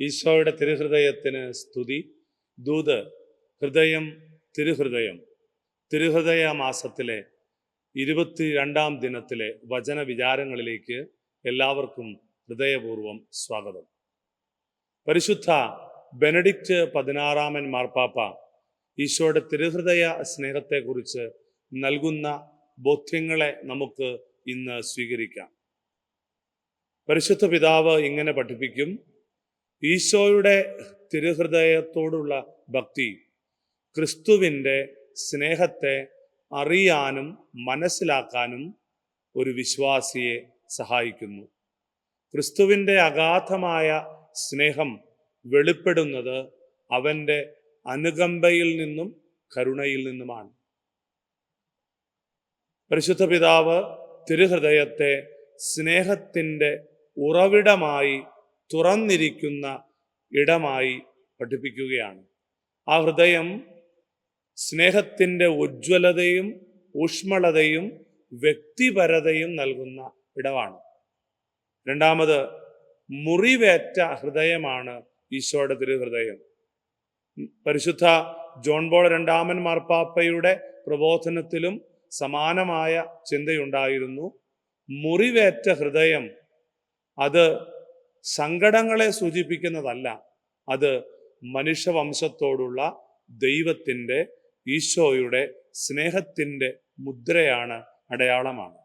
ഈശോയുടെ തിരുഹൃദയത്തിന് സ്തുതി. ദൂത് ഹൃദയം തിരുഹൃദയം. തിരുഹൃദയ മാസത്തിലെ ഇരുപത്തി രണ്ടാം ദിനത്തിലെ വചന വിചാരങ്ങളിലേക്ക് എല്ലാവർക്കും ഹൃദയപൂർവം സ്വാഗതം. പരിശുദ്ധ ബെനഡിക്റ്റ് പതിനാറാമൻ മാർപ്പാപ്പ ഈശോയുടെ തിരുഹൃദയ സ്നേഹത്തെക്കുറിച്ച് നൽകുന്ന ബോധ്യങ്ങളെ നമുക്ക് ഇന്ന് സ്വീകരിക്കാം. പരിശുദ്ധ പിതാവ് ഇങ്ങനെ പഠിപ്പിക്കും ഈശോയുടെ തിരുഹൃദയത്തോടുള്ള ഭക്തി ക്രിസ്തുവിന്റെ സ്നേഹത്തെ അറിയാനും മനസ്സിലാക്കാനും ഒരു വിശ്വാസിയെ സഹായിക്കുന്നു. ക്രിസ്തുവിന്റെ അഗാധമായ സ്നേഹം വെളിപ്പെടുന്നത് അവന്റെ അനുകമ്പയിൽ നിന്നും കരുണയിൽ നിന്നുമാണ്. പരിശുദ്ധ പിതാവ് തിരുഹൃദയത്തെ സ്നേഹത്തിന്റെ ഉറവിടമായി തുറന്നിരിക്കുന്ന ഇടമായി പഠിപ്പിക്കുകയാണ്. ആ ഹൃദയം സ്നേഹത്തിന്റെ ഉജ്ജ്വലതയും ഊഷ്മളതയും വ്യക്തിപരതയും നൽകുന്ന ഇടമാണ്. രണ്ടാമത് മുറിവേറ്റ ഹൃദയമാണ് ഈശോയുടെ തിരുഹൃദയം. പരിശുദ്ധ ജോൺ ബോൾ രണ്ടാമൻ മാർപ്പാപ്പയുടെ പ്രബോധനത്തിലും സമാനമായ ചിന്തയുണ്ടായിരുന്നു. മുറിവേറ്റ ഹൃദയം അത് സങ്കടങ്ങളെ സൂചിപ്പിക്കുന്നതല്ല. അത് മനുഷ്യവംശത്തോടുള്ള ദൈവത്തിന്റെ ഈശോയുടെ സ്നേഹത്തിന്റെ മുദ്രയാണ് അടയാളമാണ്.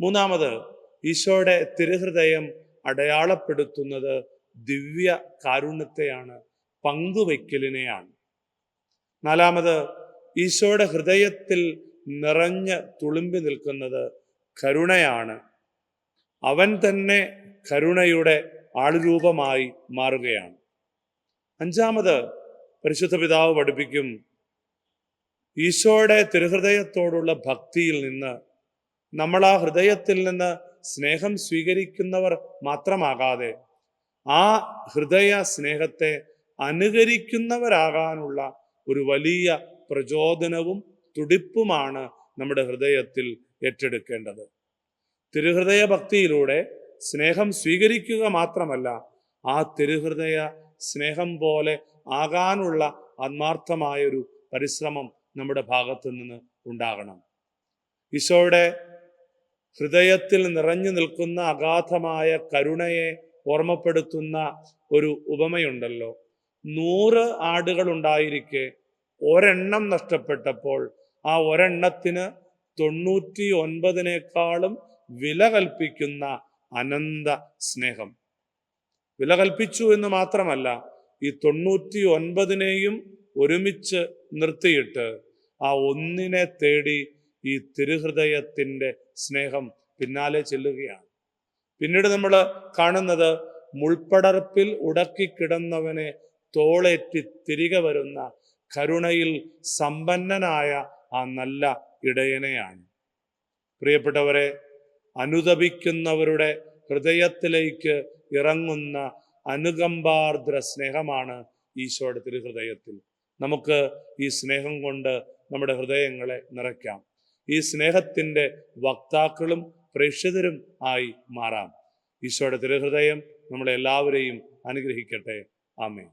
മൂന്നാമത് ഈശോയുടെ തിരുഹൃദയം അടയാളപ്പെടുത്തുന്നത് ദിവ്യ കാരുണ്യത്തെയാണ് പങ്കുവയ്ക്കലിനെയാണ്. നാലാമത് ഈശോയുടെ ഹൃദയത്തിൽ നിറഞ്ഞ് തുളുമ്പി നിൽക്കുന്നത് കരുണയാണ്. അവൻ തന്നെ കരുണയുടെ ആളുരൂപമായി മാറുകയാണ്. അഞ്ചാമത് പരിശുദ്ധ പിതാവ് പഠിപ്പിക്കും ഈശോയുടെ തിരുഹൃദയത്തോടുള്ള ഭക്തിയിൽ നിന്ന് നമ്മൾ ആ ഹൃദയത്തിൽ നിന്ന് സ്നേഹം സ്വീകരിക്കുന്നവർ മാത്രമാകാതെ ആ ഹൃദയ സ്നേഹത്തെ അനുകരിക്കുന്നവരാകാനുള്ള ഒരു വലിയ പ്രചോദനവും തുടിപ്പുമാണ് നമ്മുടെ ഹൃദയത്തിൽ ഏറ്റെടുക്കേണ്ടത്. തിരുഹൃദയ ഭക്തിയിലൂടെ സ്നേഹം സ്വീകരിക്കുക മാത്രമല്ല ആ തിരുഹൃദയ സ്നേഹം പോലെ ആകാനുള്ള ആത്മാർത്ഥമായൊരു പരിശ്രമം നമ്മുടെ ഭാഗത്തു നിന്ന് ഉണ്ടാകണം. ഈശോയുടെ ഹൃദയത്തിൽ നിറഞ്ഞു നിൽക്കുന്ന അഗാധമായ കരുണയെ ഓർമ്മപ്പെടുത്തുന്ന ഒരു ഉപമയുണ്ടല്ലോ. നൂറ് ആടുകൾ ഉണ്ടായിരിക്കെ ഒരെണ്ണം നഷ്ടപ്പെട്ടപ്പോൾ ആ ഒരെണ്ണത്തിന് തൊണ്ണൂറ്റി ഒൻപതിനേക്കാളും വില കൽപ്പിക്കുന്ന അനന്ത സ്നേഹം. വില കൽപ്പിച്ചു എന്ന് മാത്രമല്ല ഈ തൊണ്ണൂറ്റി ഒൻപതിനെയും ഒരുമിച്ച് നിർത്തിയിട്ട് ആ ഒന്നിനെ തേടി ഈ തിരുഹൃദയത്തിന്റെ സ്നേഹം പിന്നാലെ ചെല്ലുകയാണ്. പിന്നീട് നമ്മൾ കാണുന്നത് മുൾപ്പടർപ്പിൽ ഉടക്കിക്കിടന്നവനെ തോളേറ്റി തിരികെ വരുന്ന കരുണയിൽ സമ്പന്നനായ ആ നല്ല ഇടയനെയാണ്. പ്രിയപ്പെട്ടവരെ അനുദപിക്കുന്നവരുടെ ഹൃദയത്തിലേക്ക് ഇറങ്ങുന്ന അനുകമ്പാർദ്ര സ്നേഹമാണ് ഈശോയുടെ തിരുഹൃദയത്തിൽ നമുക്ക് ഈ സ്നേഹം കൊണ്ട് നമ്മുടെ ഹൃദയങ്ങളെ നിറയ്ക്കാം. ഈ സ്നേഹത്തിന്റെ വക്താക്കളും പ്രേക്ഷിതരും ആയി മാറാം. ഈശോയുടെ തിരുഹൃദയം നമ്മളെല്ലാവരെയും അനുഗ്രഹിക്കട്ടെ. ആമേ